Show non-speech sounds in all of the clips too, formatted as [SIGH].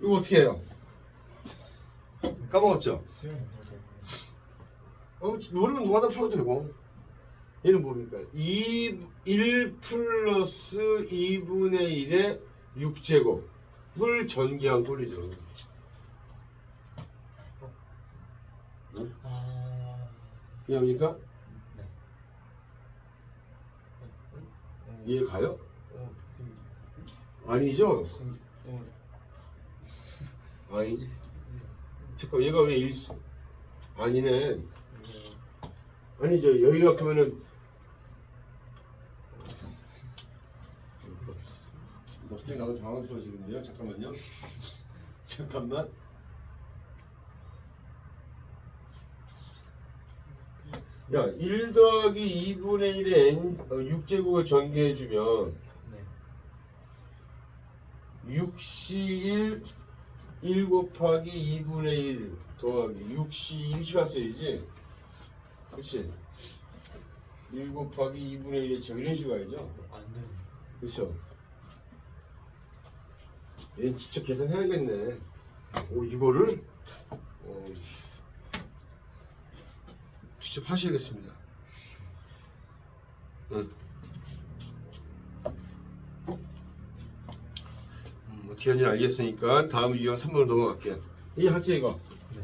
이거 어떻게 해요? 까먹었죠? 어, 모르면 누가 다 풀어도 되고. 얘는 모르니까. 2, 1 플러스 2분의 1의 6제곱을 전기한 꼴이죠. 아. 이해합니까? 네. 이해 가요? 어, 그, 아니죠? 그, 어, 아니. 잠깐, 얘가 왜 1, 아니네. 어, 아니죠. 여기가 그러면은 갑자기 나도 당황스러워지는데요. 잠깐만요. 잠깐만. 야, 1 더하기 2분의 1의 n, 어, 6제곱을 전개해주면 네. 6시 1, 1 곱하기 2분의 1 더하기 6시 1시가 써야지. 그치? 1 곱하기 2분의 1이 저 이런 식으로 가야죠. 안 돼. 그쵸? 얘 직접 계산해야겠네. 오, 이거를? 어, 직접 하셔야겠습니다. 응. 하는지 알겠으니까 다음 유형 3번으로 넘어갈게요. 이 하지 이거. 네.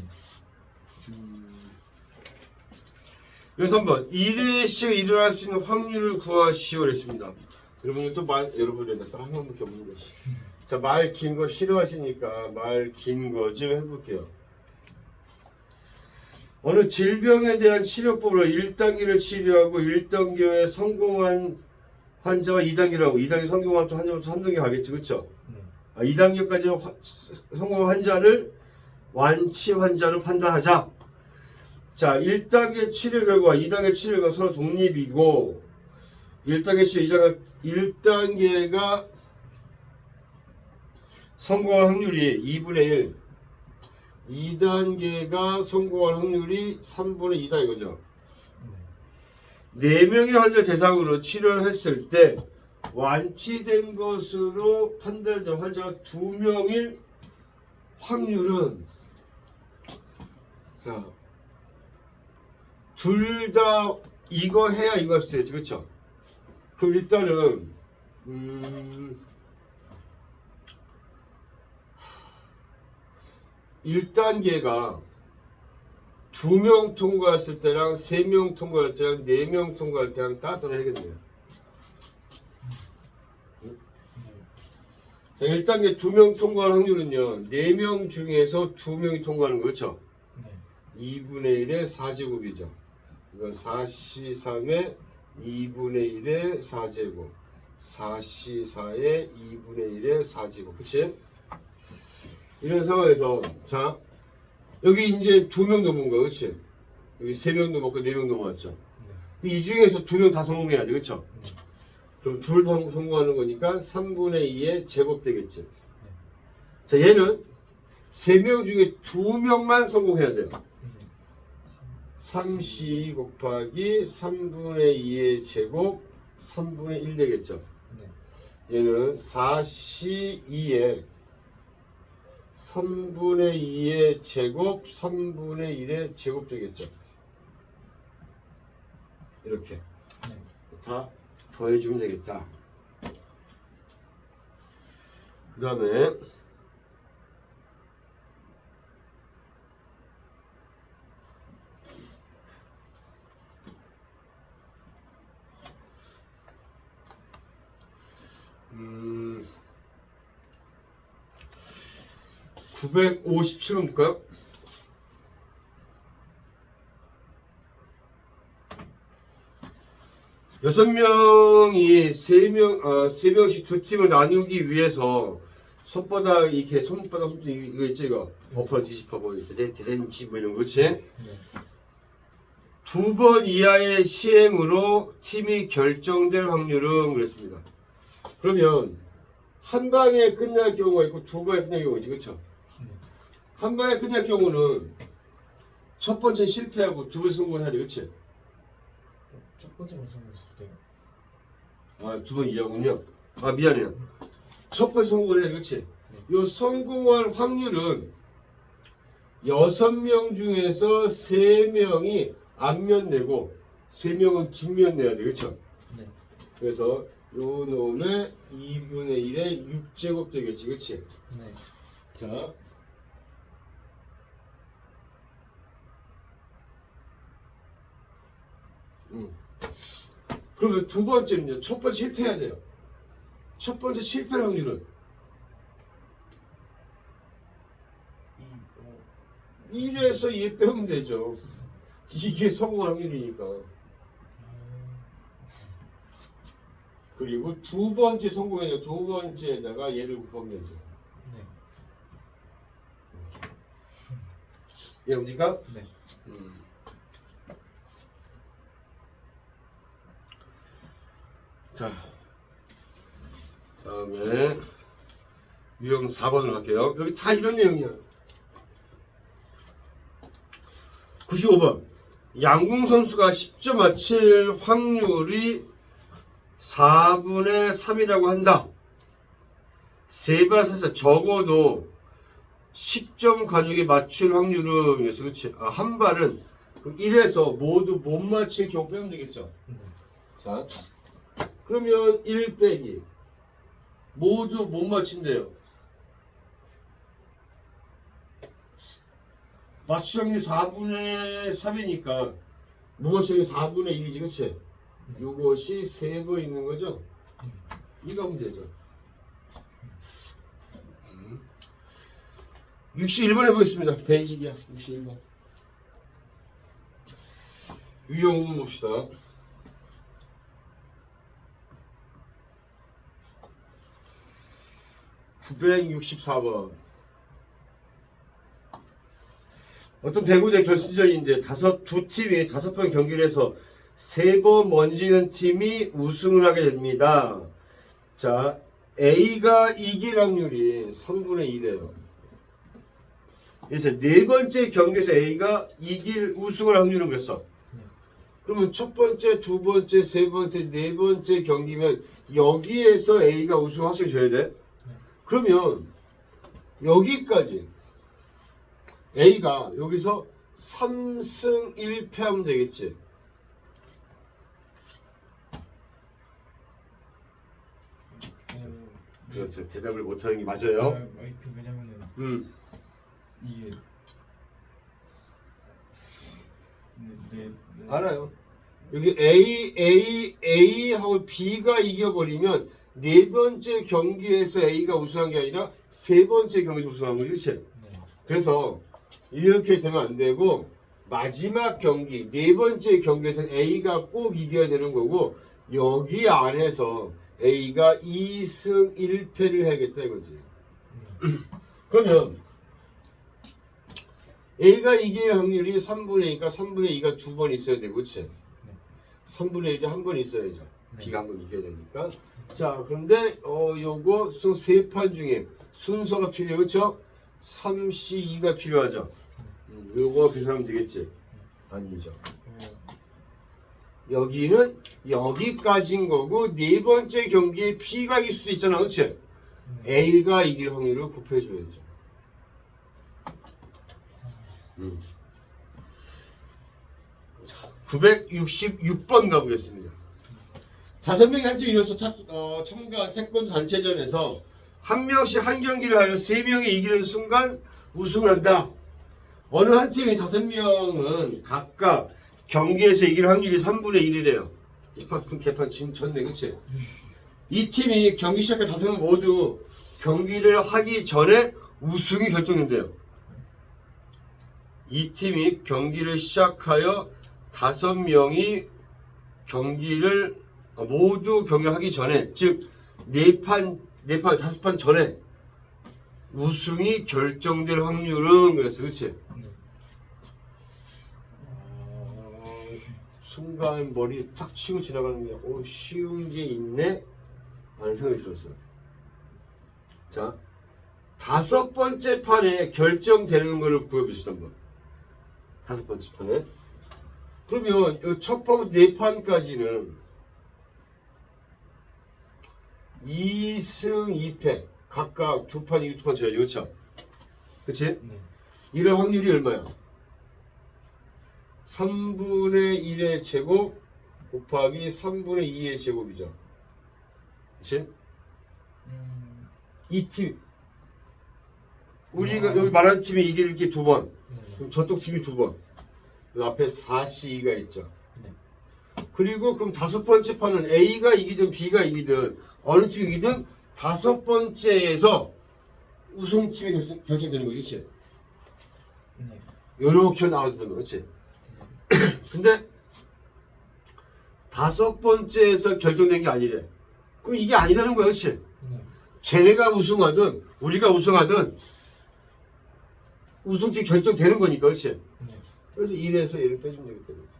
그래서 한번 1회씩 일어날 수 있는 확률을 구하시오 그랬습니다. 여러분들 또 말, 여러분들 따라 한 번밖에 없는 것이. 자, 말 긴 거 싫어하시니까 말 긴 거 좀 해볼게요. 어느 질병에 대한 치료법으로 1단계를 치료하고 1단계에 성공한 환자와 2단계라고 2단계 성공한 또 환자부터 3단계 가겠지 그쵸? 네. 아, 2단계까지 화- 성공 환자를 완치 환자로 판단하자. 자, 1단계 치료 결과, 2단계 치료 결과 서로 독립이고, 1단계 치료, 2단계, 1단계가 성공할 확률이 2분의 1, 2단계가 성공할 확률이 3분의 2다 이거죠. 네. 4명의 환자 대상으로 치료를 했을 때 완치된 것으로 판단된 환자가 2명일 확률은 자, 둘 다 이거 해야 이거 할수 되겠지 그쵸? 그럼 일단은 음 1단계가 두 명 통과했을 때랑 세 명 통과할 때랑 네 명 통과할 때랑 따로 해야겠네요. 자, 1단계 두명 통과할 확률은요. 네명 중에서 두 명이 통과하는 거 그렇죠? 네. 2분의 1의 4제곱이죠. 이건 4C3의 2분의 1의 4제곱. 4C4의 2분의 1의 4제곱. 그치? 이런 상황에서, 자, 여기 이제 두명 넘은 거야. 그치? 여기 세명 넘었고 네명 넘어왔죠. 네. 이 중에서 두명다 성공해야지. 그쵸? 네. 그럼 둘다 성공하는 거니까 3분의 2의 제곱 되겠지. 자, 얘는 세명 중에 두 명만 성공해야 돼요. 네. 3c 곱하기 3분의 2의 제곱 3분의 1 되겠죠. 네. 얘는 4c2의 3분의 2의 제곱 3분의 1의 제곱 되겠죠. 이렇게 네. 다 더해주면 되겠다. 그 다음에 음, 957번 볼까요? 여섯 명이 세 명, 아, 세 명씩 두 팀을 나누기 위해서 손바닥 이렇게 손바닥 손 이거 있죠 이거 버퍼 뒤집어 뭐 대댄지 뭐 이런 거 그치? 네. 두번 이하의 시행으로 팀이 결정될 확률은 그랬습니다. 그러면 한 방에 끝날 경우가 있고 두 방에 끝날 경우가 있지 그쵸? 네. 한 방에 끝날 경우는 첫 번째 실패하고 두 번 성공해야 돼 그치? 어, 첫 번째 방송했을 때요. 아두 번 이하군요. 아 미안해요. 첫 번째 성공을 그치? 네. 요 성공할 확률은 여섯 명 중에서 세 명이 앞면 내고 세 명은 뒷면 내야 돼, 그렇죠? 네. 그래서 요 놈의 2분의 1의 6제곱 되겠지, 그렇지? 네. 자. 음. 그러면 두 번째는요. 첫 번째 실패해야 돼요. 첫 번째 실패 확률은 이, 오, 1에서 2 빼면 되죠. 이게 성공 확률이니까. 그리고 두 번째 성공에는 두 번째에다가 얘를 곱하면 되죠. 네. 이해합니까? 네. 음. 자, 다음에 유형 4번으로 갈게요. 여기 다 이런 내용이야. 95번. 양궁 선수가 10점 맞힐 확률이 4분의 3이라고 한다. 세 발에서 적어도 10점 간격에 맞출 확률은 그래서. 아, 한 발은 1에서 모두 못 맞힐 경우 빼면 되겠죠. 네. 자, 그러면 1 빼기 모두 못 맞힌대요. 확률이 4분의 3이니까 못 맞출 확률이 4분의 1이지, 그치? 요것이 세번 있는 거죠? 하면 되죠. 61번 해보겠습니다. 베이직이야. 61번. 유형 5번 봅시다. (964번) 어떤 배구대 결승전인데 다섯 두 팀이 다섯 번 경기를 해서 세 번 먼지는 팀이 우승을 하게 됩니다. 자, A가 이길 확률이 3분의 2래요. 그래서 네 번째 경기에서 A가 이길 우승을 확률은 그랬어. 그러면 첫 번째, 두 번째, 세 번째, 네 번째 경기면 여기에서 A가 우승 확실히 줘야 돼. 그러면 여기까지 A가 여기서 3승 1패 하면 되겠지. 오, 그렇죠. 대답을 못하는 게 아, 맞아요. 아니, 그 왜냐면은 음. 이게 네, 네, 네. 알아요. 여기 A, A, A하고 B가 이겨버리면 네 번째 경기에서 A가 우승한 게 아니라 세 번째 경기에서 우승한 거지, 그렇지? 네. 그래서 이렇게 되면 안 되고 마지막 경기 네 번째 경기에서는 A가 꼭 이겨야 되는 거고 여기 안에서 A가 2승 1패를 해야겠다 이거지. [CLEARS THROAT] 그러면 A가 이길 확률이 3분의 2니까 3분의 2가 두 번 있어야 되고 그치? 3분의 1이 한 번 있어야죠. 네. B가 한번 이겨야 되니까. 자, 그런데 어 요거 세 판 중에 순서가 필요해. 그렇죠? 3C2가 필요하죠. 음, 요거 계산하면 되겠지? 아니죠. 어, 여기는 여기까지인 거고 네 번째 경기에 B가 이길 수도 있잖아. 그렇지? 네. A가 이길 확률을 곱해줘야죠. 음. 자, 966번 가보겠습니다. 다섯 명이 한 팀이 이뤄서 차- 어, 참가한 태권도 단체전에서 한 명씩 한 경기를 하여 세 명이 이기는 순간 우승을 한다. 어느 한 팀이 다섯 명은 각각 경기에서 이길 확률이 3분의 1이래요. 이판 개판 진쳤네, 그치? 이 팀이 경기 시작해 다섯 명 모두 경기를 하기 전에 우승이 결정된대요. 이 팀이 경기를 시작하여 다섯 명이 경기를 어, 모두 경기를 하기 전에 즉 네판 네판 다섯 판 전에 우승이 결정될 확률은 그랬어? 네. 어, 순간 머리 탁 치고 지나가는 게, 오, 쉬운 게 있네? 라는 생각이 들었어요. 자, 다섯 번째 판에 결정되는 거를 구해보시죠, 한번. 다섯 번째 판에. 그러면, 이첫 판, 네 판까지는 2승 2패. 각각 두 판, 이두 판 줘야지, 그쵸? 그치? 네. 이럴 확률이 얼마야? 3분의 1의 제곱 곱하기 3분의 2의 제곱이죠. 그치? 음. 이 팀. 우리가 여기 말하는 팀이 이길 게 두 번. 네. 그럼 저쪽 팀이 두 번. 그 앞에 4C가 있죠. 네. 그리고 그럼 다섯 번째 판은 A가 이기든 B가 이기든 어느 팀이 이기든 다섯 번째에서 우승팀이 결정, 결정되는 거지, 그치? 네. 요렇게 나와준다는 거, 그치? [CLEARS THROAT] 근데 다섯 번째에서 결정된 게 아니래. 그럼 이게 아니라는 거야, 그치? 네. 쟤네가 우승하든 우리가 우승하든 우승팀 결정되는 거니까, 그치? 네. 그래서 1에서 1을 빼주면 되겠다.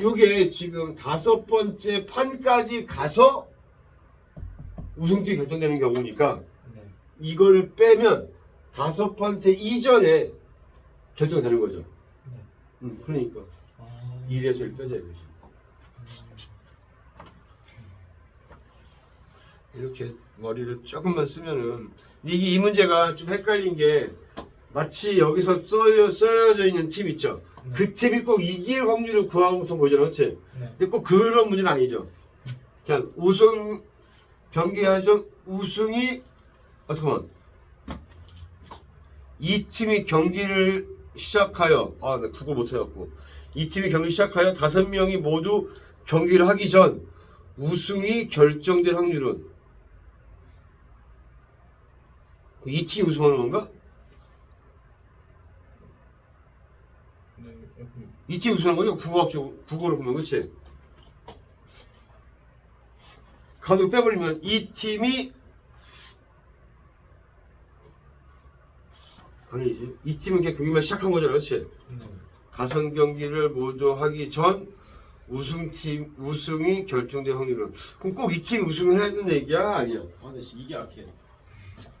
요게 지금 다섯 번째 판까지 가서 우승팀이 결정되는 경우니까 네. 이거를 빼면 다섯 번째 이전에 결정되는 거죠. 네. 음, 그러니까 아. 1에서 1 빼자 이거지. 이렇게 머리를 조금만 쓰면은 이게 이 문제가 좀 헷갈린 게 마치 여기서 써여, 써여져 있는 팀 있죠. 네. 그 팀이 꼭 이길 확률을 구하고 좀 보잖아, 그렇지? 네. 근데 꼭 그런 문제는 아니죠. 그냥 우승 경기하죠. 우승이 아 잠깐만. 이 팀이 경기를 시작하여 아, 나 그거 못 해갖고 이 팀이 경기 시작하여 다섯 명이 모두 경기를 하기 전 우승이 결정될 확률은 이 팀이 우승하는 건가? 네. 어, 그, 이 팀이 우승하는 거죠? 국어학적 국어로 보면 그렇지? 가득 빼버리면 이 팀이 아니지 이 팀은 그냥 경기만 시작한 거잖아 그렇지? 네. 가상 경기를 모두 하기 전 우승팀 우승이 결정된 확률은 그럼 꼭 이 팀 우승해야 되는 얘기야 아니야? 아, 나 씨, 이게 악해.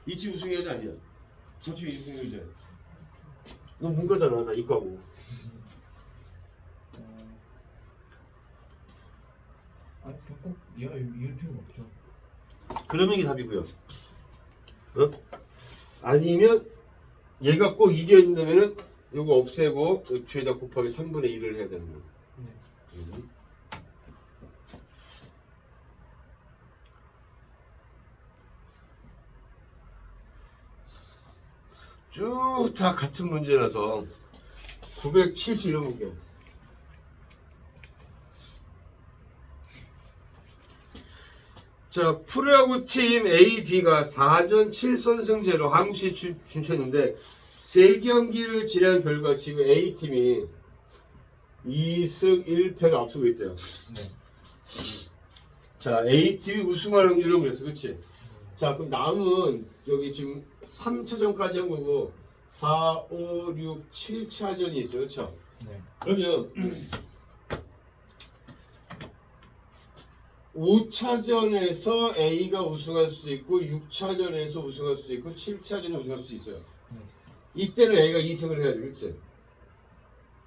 이 팀 우승해야 돼 아니야? 저 팀이 우승해야 돼. 너 문과잖아 나 이과고. 어. 아, 얘가 이길 필요가 없죠. 그러면 이게 답이고요. 어? 아니면 얘가 꼭 이겨야 된다면은 이거 없애고 요 뒤에다 곱하기 3분의 1을 해야 되는 거예요. 네. 음. 쭉다 같은 문제라서 970 이런 문 자, 프로야구 팀 A, B가 4전 7선승제로 한국시 준- 준체했는데 세 경기를 지난 결과 지금 A 팀이 2승 1패를 앞서고 있대요. 네. 자, A 팀이 우승할 확률은 그랬어, 그렇지? 자, 그럼 남은 여기 지금 3차전까지 한 거고 4, 5, 6, 7차전이 있어요, 그렇죠? 네. 그러면 5차전에서 A가 우승할 수 있고 6차전에서 우승할 수 있고 7차전에 우승할 수 있어요. 네. 이때는 A가 2승을 해야 돼, 그치?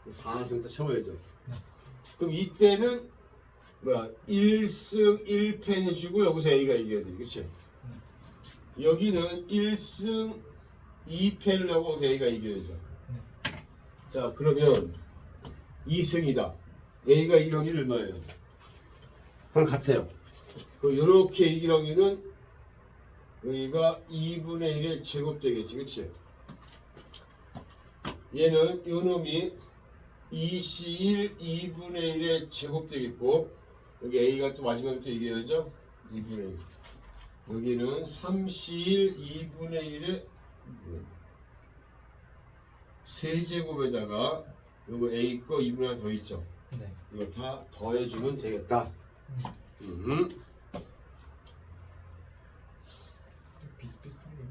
4승 다 참아야죠. 네. 그럼 이때는 뭐야 1승 1패 해주고 여기서 A가 이겨야 돼, 그치? 여기는 1승 2패를 하고 A가 이겨야죠. 자, 그러면 2승이다. A가 이길 확률이 얼마예요? 그럼 같아요. 그 요렇게 이길 확률은 여기가 2분의 1의 제곱 되겠지, 그치? 얘는 요 놈이 2C1 2분의 1의 제곱 되겠고 여기 A가 또 마지막에 또 이겨야죠? 2분의 1. 여기는 3C1 2분의 1의 세제곱에다가 요거 A 거 2분의 1 더 있죠? 네. 이걸 다 더해주면 되겠다. 음. 비슷비슷한데.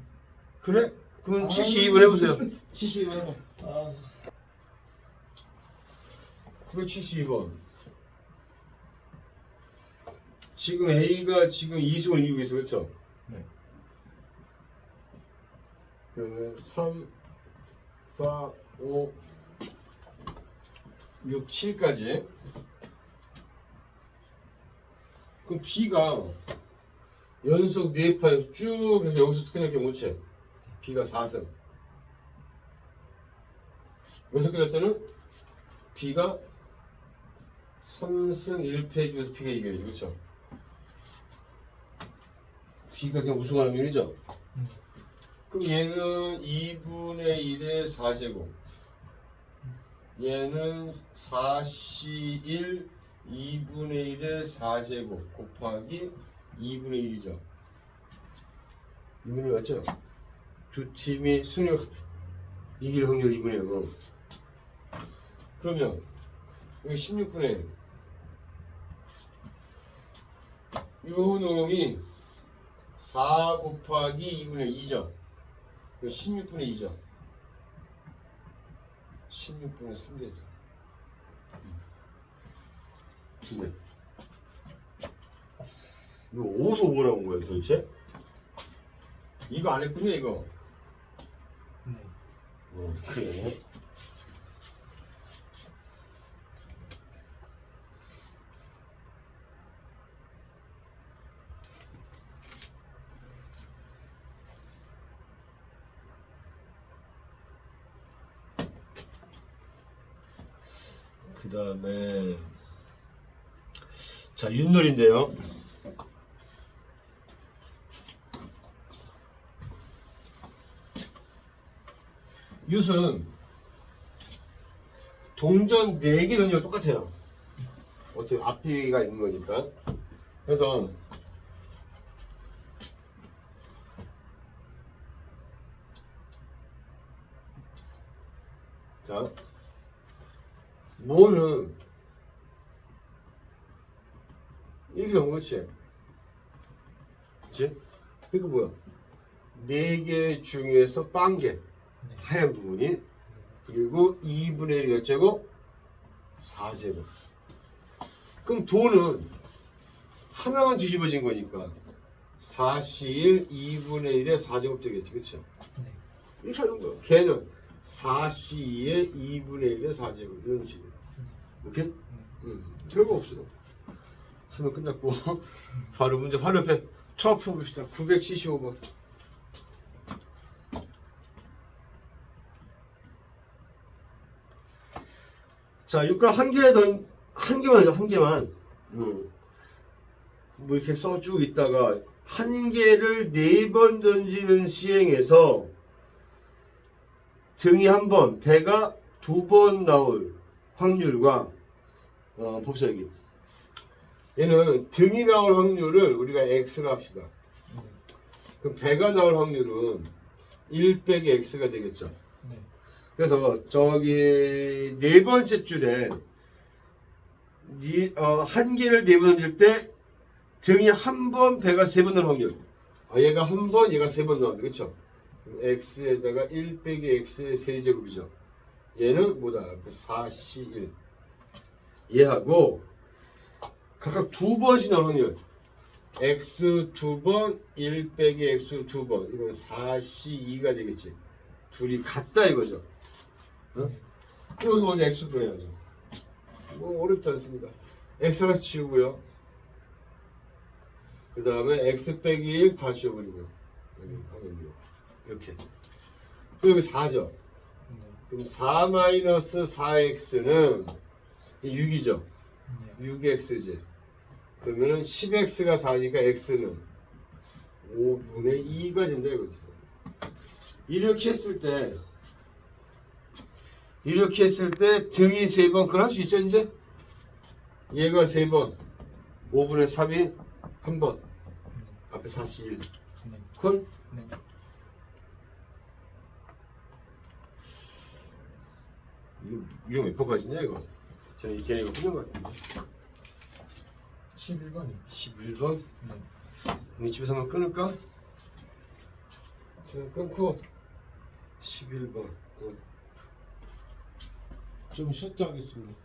그래? 그럼 아. 72분 해보세요. [LAUGHS] 72분 해봐. 아. 972번. 지금 A가 지금 2승을 이기고 있어, 그렇죠? 네. 그러면 3, 4, 5, 6, 7까지. 그럼 B가 연속 네 파에서 쭉 해서 여기서 끝낼 경우 체 B가 4승 여기서 끝날 때는 B가 3승 1패 중에서 B가 이겨야죠 그렇죠? B가 그냥 우승하는 음. 그럼 얘는 2분의 1의 4제곱 얘는 4C1 2분의 1의 4제곱 곱하기 2분의 1이죠 2분의 1 맞죠? 두 팀이 승률 이길 확률 2분의 1고 그러면 여기 16분의 1. 요 놈이 4 곱하기 2분의 2죠. 16분의 2죠. 16분의 3되죠. 근데 이거 어디서 뭐라온 거야 도대체? 이거 안 했군요 이거. 네. 어, 그래. 그 다음에 자 윷놀인데요. 윷은 동전 4개 던지가 똑같아요. 어차피 앞뒤가 있는 거니까. 그래서 자 뭐는 이렇게 온 거지. 그치? 그러니까 뭐야? 4개 중에서 빵개 하얀 부분이 그리고 2분의 1 몇 제곱? 4제곱. 그럼 돈은 하나만 뒤집어진 거니까 4C1 2분의 1의 4제곱 되겠지. 그쵸? 네. 이렇게 하는 거야. 걔는 4C2의 2분의 1의 4제곱. 이런 식으로. 오케이? 음, 별거 없어요. 수능 끝났고 [LAUGHS] 바로 문제 바로 옆에 트러프 봅시다. 975번. 자, 육가 한 개던 한 개만요, 한 개만. 음. 뭐 이렇게 써주고 있다가 한 개를 네 번 던지는 시행에서 등이 한 번, 배가 두 번 나올 확률과 어, 봅시다 여기. 얘는 등이 나올 확률을 우리가 x로 합시다. 그럼 배가 나올 확률은 1 빼기 x가 되겠죠. 네. 그래서 저기 네 번째 줄에 니- 어, 한 개를 네 번 던질 때 등이 한 번, 배가 세 번 나올 확률. 아, 얘가 한 번, 얘가 세 번 나온다. 그쵸? 그럼 x에다가 1 빼기 x의 세제곱이죠. 얘는 뭐다? 4c1. 얘하고 각각 두 번씩 나올 확률. x 두 번, 1 빼기 x 두 번. 이거 4c2가 되겠지. 둘이 같다 이거죠. 어? 그래서 먼저 x 구해야죠. 뭐 어렵지 않습니다. x 하나씩 지우고요. 그 다음에 x 빼기 1 다 지워버리고요. 이렇게. 그리고 여기 4죠. 네. 그럼 4 마이너스 4x는 6이죠. 네. 6x지. 그러면은 10x가 4니까 x는 5분의 2가 된다 이거죠. 이렇게 했을 때 이렇게 했을 때 등이 세번 그럴 수 있죠 이제 얘가 세번 5분의 3이 한번 앞에 41 네. 콜 네. 이거, 이거 몇 번까지냐 이거 저는 이 걔네가 풀린 것 같은데 11번이. 11번 네. 우리 집에서 한번 끊을까? 자 끊고 11번 어. 좀 쉬었다 하겠습니다